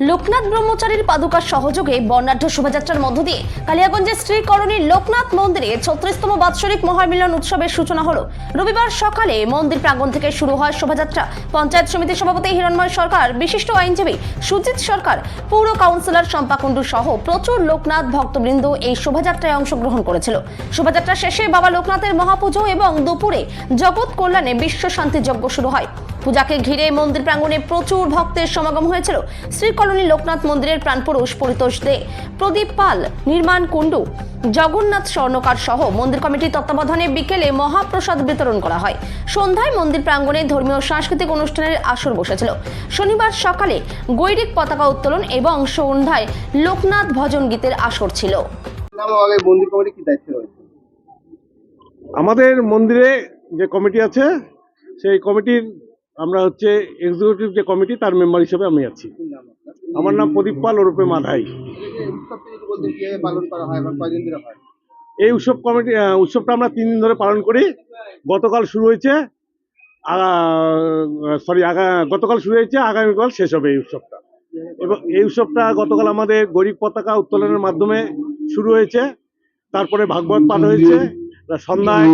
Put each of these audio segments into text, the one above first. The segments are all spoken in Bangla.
লোকনাথ ব্রহ্মচারীর পাদুকার সহযোগে বর্ণাঢ্য শোভাযাত্রার মধ্য দিয়ে কালিয়াগঞ্জের শ্রীকরণী লোকনাথ মন্দিরে ছত্রিশতম বাৎসরিক মহামিলন উৎসবের সূচনা হলো। রবিবার সকালে মন্দির প্রাঙ্গণ থেকে শুরু হয় শোভাযাত্রা। পঞ্চায়েত সমিতির সভাপতি হিরণময় সরকার, বিশিষ্ট আইনজীবী সুজিত সরকার, পৌর কাউন্সিলর শম্পা কুণ্ডু সহ প্রচুর লোকনাথ ভক্তবৃন্দ এই শোভাযাত্রায় অংশগ্রহণ করেছিল। শোভাযাত্রা শেষে বাবা লোকনাথের মহাপুজো এবং দুপুরে জগৎ কল্যাণে বিশ্ব শান্তি যজ্ঞ শুরু হয়। পূজাকে ঘিরে মন্দির প্রাঙ্গণে প্রচুর ভক্তের সমাগম হয়েছিল। শ্রীকলোনী লোকনাথ মন্দিরের প্রাণপুরুষ পরিতোষ দে প্রদীপ পাল নির্মাণ কুণ্ডু জগন্নাথ স্বর্ণকার সহ মন্দির কমিটির তত্ত্বাবধানে বিকেলে মহাপ্রসাদ বিতরণ করা হয়। সন্ধ্যায় মন্দির প্রাঙ্গণে ধর্মীয় সাংস্কৃতিক অনুষ্ঠানের আসর বসেছিল। শনিবার সকালে গৈরিক পতাকা উত্তোলন এবং সন্ধ্যায় লোকনাথ ভজন গীতের আসর ছিল। আমাদের মন্দিরে যে কমিটি আছে সেই কমিটির আমরা হচ্ছে এক্সিকিউটিভ যে কমিটি তার মেম্বার হিসেবে আমি আছি। আমার নাম প্রদীপ পাল ওরূপে মাধাই এই উৎসব কমিটি উৎসবটা আমরা তিন দিন ধরে পালন করি। গতকাল শুরু হয়েছে সরি গতকাল শুরু হয়েছে, আগামীকাল শেষ হবে এই উৎসবটা। এবং এই উৎসবটা গতকাল আমাদের গরিব পতাকা উত্তোলনের মাধ্যমে শুরু হয়েছে। তারপরে ভাগবত পাঠ হয়েছে, সন্ধ্যায়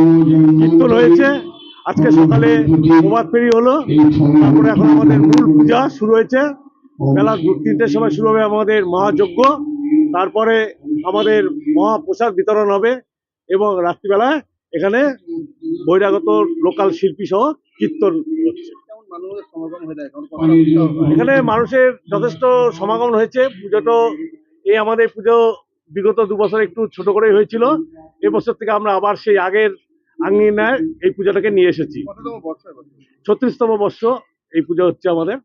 কীর্তন হয়েছে। আজকে সকালে প্রভাত ফেরি হলো, তারপরে এখন আমাদের মূল পূজা শুরু হয়েছে। বেলা তিনটের সময় শুরু হবে আমাদের মহাযজ্ঞ। তারপরে আমাদের মহাপ্রসাদ বিতরণ হবে এবং রাত্রিবেলায় এখানে বহিরাগত লোকাল শিল্পী সহ কীর্তন হচ্ছে। এখানে মানুষের যথেষ্ট সমাগম হয়েছে। পুজোটা এই আমাদের পুজো বিগত দু বছর একটু ছোট করেই হয়েছিল। এবছর থেকে আমরা আবার সেই আগের আঙ্গিনায় এই পূজাটাকে নিয়ে এসেছি? ছত্রিশতম বর্ষ এই পূজা হচ্ছে আমাদের